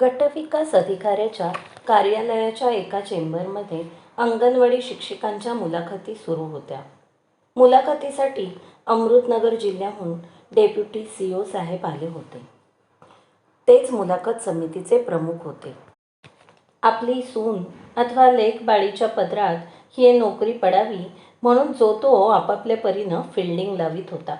गटविकास अधिकाऱ्याच्या कार्यालयाच्या एका चेंबरमध्ये अंगणवाडी शिक्षिकांच्या मुलाखती सुरू होत्या. मुलाखतीसाठी अमृतनगर जिल्ह्याहून डेप्युटी सी ओ साहेब आले होते. तेच मुलाखत समितीचे प्रमुख होते. आपली सून अथवा लेख बाळीच्या पदरात ही नोकरी पडावी म्हणून जो तो आपापल्या परीनं फिल्डिंग लावित होता.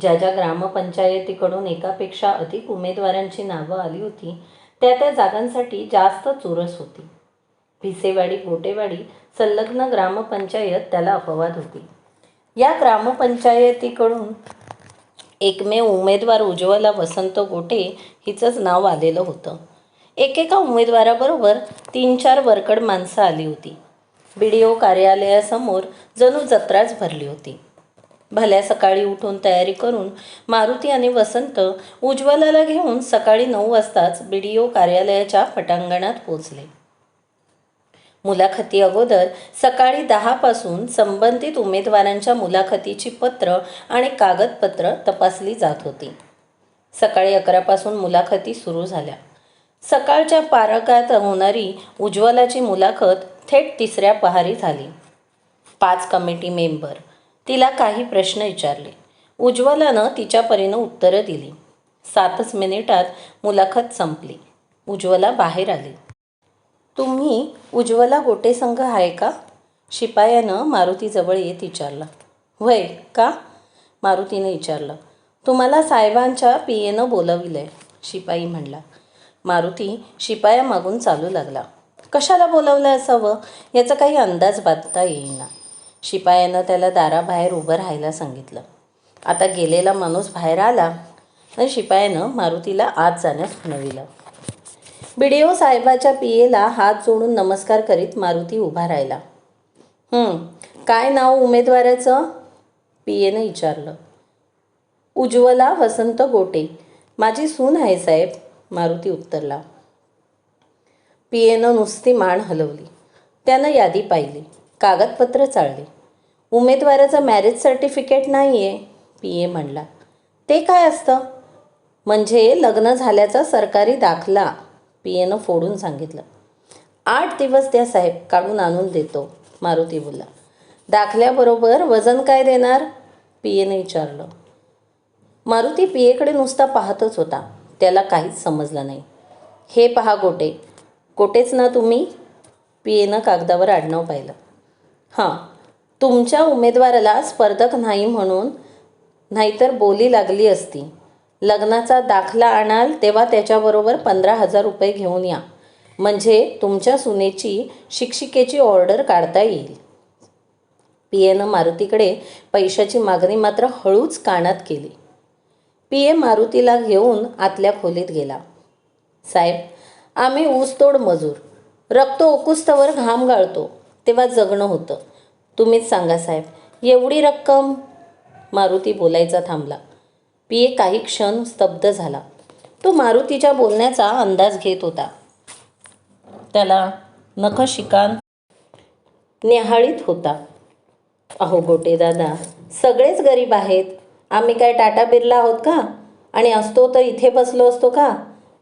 ज्या ज्या ग्रामपंचायतीकडून एकापेक्षा अधिक उमेदवारांची नावं आली होती त्या त्या जागांसाठी जास्त चुरस होती. भिसेवाडी गोटेवाडी संलग्न ग्रामपंचायत त्याला अपवाद होती. या ग्रामपंचायतीकडून एकमेव उमेदवार उज्ज्वला वसंत गोटे हिचंच नाव आलेलं होतं. एकेका उमेदवाराबरोबर तीन चार वरकड माणसं आली होती. बी डी ओ कार्यालयासमोर जणू जत्राच भरली होती. भल्या सकाळी उठून तयारी करून मारुती आणि वसंत उज्ज्वलाला घेऊन सकाळी नऊ वाजताच बी डी ओ कार्यालयाच्या पटांगणात पोचले मुलाखती अगोदर सकाळी दहापासून संबंधित उमेदवारांच्या मुलाखतीची पत्र आणि कागदपत्र तपासली जात होती. सकाळी अकरापासून मुलाखती सुरू झाल्या. सकाळच्या पारकात होणारी उज्ज्वलाची मुलाखत थेट तिसऱ्या पहारी झाली. पाच कमिटी मेंबर तिला काही प्रश्न विचारले. उज्ज्वलानं तिच्या परीनं उत्तरं दिली. सातच मिनिटात मुलाखत संपली. उज्ज्वला बाहेर आली. तुम्ही उज्ज्वला गोटे संघ आहे का? शिपायानं मारुतीजवळ येत विचारलं. वय का? मारुतीने विचारलं. तुम्हाला साहेबांच्या पी एनं बोलविलं आहे शिपाई म्हणला. मारुती शिपाया मागून चालू लागला. कशाला बोलवलं असावं याचा काही अंदाज बांधता येईना. शिपायानं त्याला दाराबाहेर उभं राहायला सांगितलं. आता गेलेला माणूस बाहेर आला आणि शिपायानं मारुतीला आत जाण्यास म्हणविलं. बी डी ओ साहेबाच्या पियेला हात जोडून नमस्कार करीत मारुती उभा राहिला. काय नाव उमेदवाराचं? पियेनं विचारलं. उज्ज्वला वसंत गोटे. माझी सून आहे साहेब मारुती उत्तरला. पियेनं नुसती मान हलवली. त्यानं यादी पाहिली. कागदपत्र चाळली. उमेदवाराचं मॅरेज सर्टिफिकेट नाही आहे पी ए म्हणला. ते काय असतं? म्हणजे लग्न झाल्याचा सरकारी दाखला पी एनं फोडून सांगितलं. आठ दिवस त्या साहेब काढून आणून देतो मारुती बोलला. दाखल्याबरोबर वजन काय देणार? पी एनं विचारलं. मारुती पी एकडे नुसता पाहतच होता. त्याला काहीच समजलं नाही. हे पहा गोटे. गोटेच ना तुम्ही? पी एनं कागदावर आडनाव पाहिलं. हां तुमच्या उमेदवाराला स्पर्धक नाही म्हणून नाहीतर बोली लागली असती. लग्नाचा दाखला आणाल तेव्हा त्याच्याबरोबर पंधरा हजार रुपये घेऊन या. म्हणजे तुमच्या सुनेची शिक्षिकेची ऑर्डर काढता येईल. पी एनं मारुतीकडे पैशाची मागणी मात्र हळूच कानात केली. पी ए मारुतीला घेऊन आतल्या खोलीत गेला. साहेब आम्ही ऊसतोड मजूर. रक्त ओकुस्तवर घाम गाळतो. तेव्हा जगणं होतं. तुम्हीच सांगा साहेब. एवढी रक्कम? मारुती बोलायचा थांबला. पी ए काही क्षण स्तब्ध झाला. तो मारुतीच्या बोलण्याचा अंदाज घेत होता. त्याला नखशिकान न्याहाळीत होता. अहो गोटे दादा सगळेच गरीब आहेत. आम्ही काय टाटा बिर्ला आहोत का? आणि असतो तर इथे बसलो असतो का?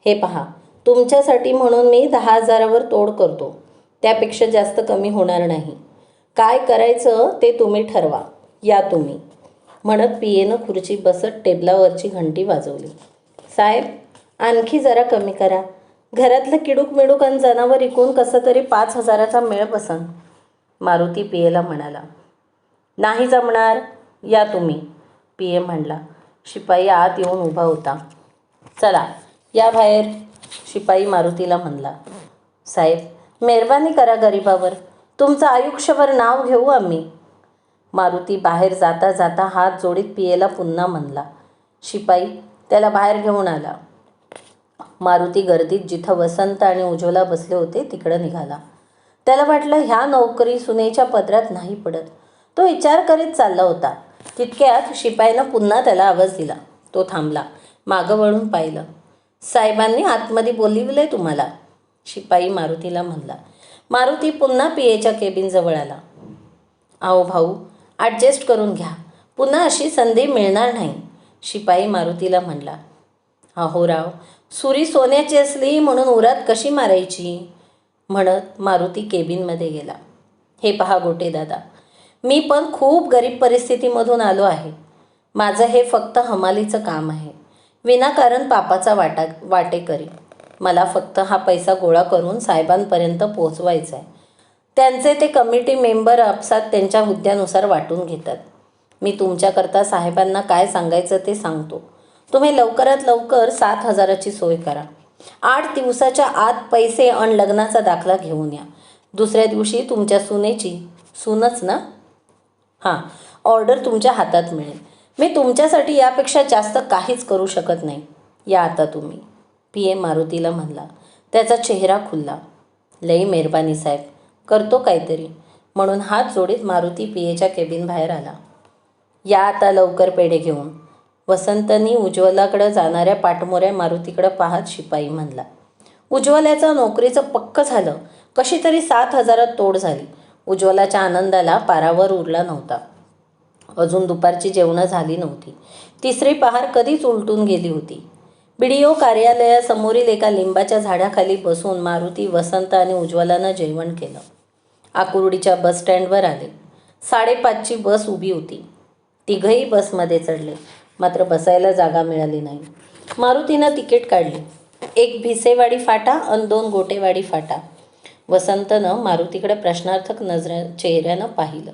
हे पहा तुमच्यासाठी म्हणून मी दहा हजारावर तोड करतो. त्यापेक्षा जास्त कमी होणार नाही. काय करायचं ते तुम्ही ठरवा. या तुम्ही. म्हणत पियेनं खुर्ची बसत टेबलावरची घंटी वाजवली. साहेब आणखी जरा कमी करा. घरातलं किडूक मिडूक आणि जनावर इकून कसं तरी पाच हजाराचा मेळ बसन. मारुती पियेला म्हणाला. नाही जमणार. या तुम्ही. पिये म्हणला. शिपाई आत येऊन उभा होता. चला या बाहेर. शिपाई मारुतीला म्हणला. साहेब मेहरबानी करा गरिबावर. तुमचं आयुष्यभर नाव घेऊ आम्ही. मारुती बाहेर जाता जाता हात जोडीत पियेला पुन्हा म्हणला शिपाई त्याला बाहेर घेऊन आला. मारुती गर्दीत जिथं वसंत आणि उज्ज्वला बसले होते तिकडं निघाला. त्याला वाटलं ह्या नोकरी सुनेच्या पदरात नाही पडत. तो विचार करीत चालला होता. तितक्यात शिपाईनं पुन्हा त्याला आवाज दिला. तो थांबला मागं वळून पाहिलं. साहेबांनी आतमध्ये बोलिवलंय तुम्हाला. शिपाई मारुतीला म्हणला मारुती पुन्हा पियेच्या केबिनजवळ आला. अहो भाऊ ॲडजस्ट करून घ्या. पुन्हा अशी संधी मिळणार नाही. शिपाई मारुतीला म्हणला अहो राव सुरी सोन्याची असली म्हणून उरात कशी मारायची? म्हणत मारुती केबिनमध्ये गेला. हे पहा गोटे दादा मी पण खूप गरीब परिस्थितीमधून आलो आहे. माझं हे फक्त हमालीचं काम आहे. विनाकारण पापाचा वाटा वाटेकरी. मला फक्त हा पैसा गोळा करून साहेबांपर्यंत पोहोचवायचा आहे त्यांचे ते कमिटी मेंबर आपसात त्यांच्या हुद्द्यानुसार वाटून घेतात. मी तुमच्याकरता साहेबांना काय सांगायचं ते सांगतो. तुम्ही लवकरात लवकर सात हजाराची सोय करा. आठ दिवसाच्या आत पैसे आणि लग्नाचा दाखला घेऊन या. दुसऱ्या दिवशी तुमच्या सुनेची सूनच ना? हां ऑर्डर तुमच्या हातात मिळेल. मी तुमच्यासाठी यापेक्षा जास्त काहीच करू शकत नाही. या आता तुम्ही. पी ए मारुतीला म्हणला त्याचा चेहरा खुलला. लई मेहरबानी साहेब करतो काहीतरी म्हणून हात जोडीत मारुती पी एच्या केबिन बाहेर आला. या आता लवकर पेढे घेऊन. वसंतनी उज्ज्वलाकडं जाणाऱ्या पाठमोऱ्या मारुतीकडं पाहत शिपाई म्हणला उज्ज्वलाचं नोकरीचं पक्क झालं. कशी तरी सात हजारात तोड झाली. उज्ज्वलाच्या आनंदाला पारावर उरला नव्हता. अजून दुपारची जेवणं झाली नव्हती. तिसरी पहार कधीच उलटून गेली होती. बी डी ओ कार्यालयासमोरील एका लिंबाच्या झाडाखाली बसून मारुती वसंत आणि उज्ज्वलानं जेवण केलं. आकुर्डीच्या बस स्टँडवर आले. साडेपाचची बस उभी होती. तिघही बसमध्ये चढले. मात्र बसायला जागा मिळाली नाही. मारुतीनं तिकीट काढली. एक भिसेवाडी फाटा आणि दोन गोटेवाडी फाटा. वसंतनं मारुतीकडे प्रश्नार्थक नजर चेहऱ्यानं पाहिलं.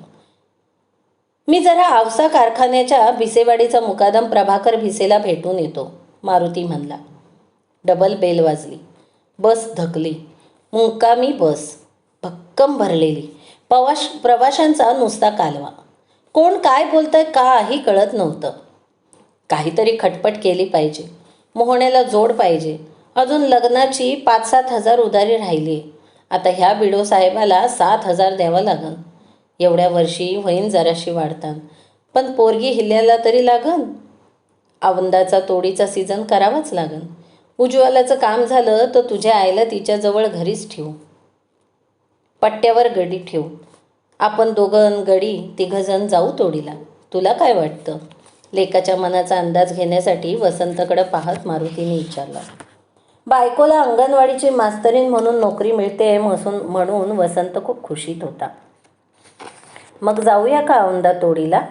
मी जरा आवसा कारखान्याच्या भिसेवाडीचा मुकादम प्रभाकर भिसेला भेटून येतो. मारुती म्हणला. डबल बेल वाजली. बस धकली. मुंकामी बस. भक्कम भरलेली. प्रवाश प्रवाशांचा नुसता कालवा. कोण काय बोलतंय काही कळत नव्हतं. काहीतरी खटपट केली पाहिजे. मोहण्याला जोड पाहिजे. अजून लग्नाची पाच सात हजार उधारी राहिली आता ह्या बिडो साहेबाला सात हजार द्यावं लागन. एवढ्या वर्षी वहीन जराशी वाढतात पण पोरगी हिल्याला तरी लागन? आवंदाचा तोडीचा सीझन करावाच लागन. उज्ज्वलाचं काम झालं तर तुझ्या आईला तिच्याजवळ घरीच ठेवू. पट्ट्यावर गडी ठेवू. आपण दोघं गडी तिघंजण जाऊ तोडीला. तुला काय वाटतं? लेकाच्या मनाचा अंदाज घेण्यासाठी वसंतकडं पाहत मारुतीने विचारलं. बायकोला अंगणवाडीची मास्तरीन म्हणून नोकरी मिळते म्हणून म्हणून वसंत खूप खुशीत होता. मग जाऊया का औंदा तोडीला?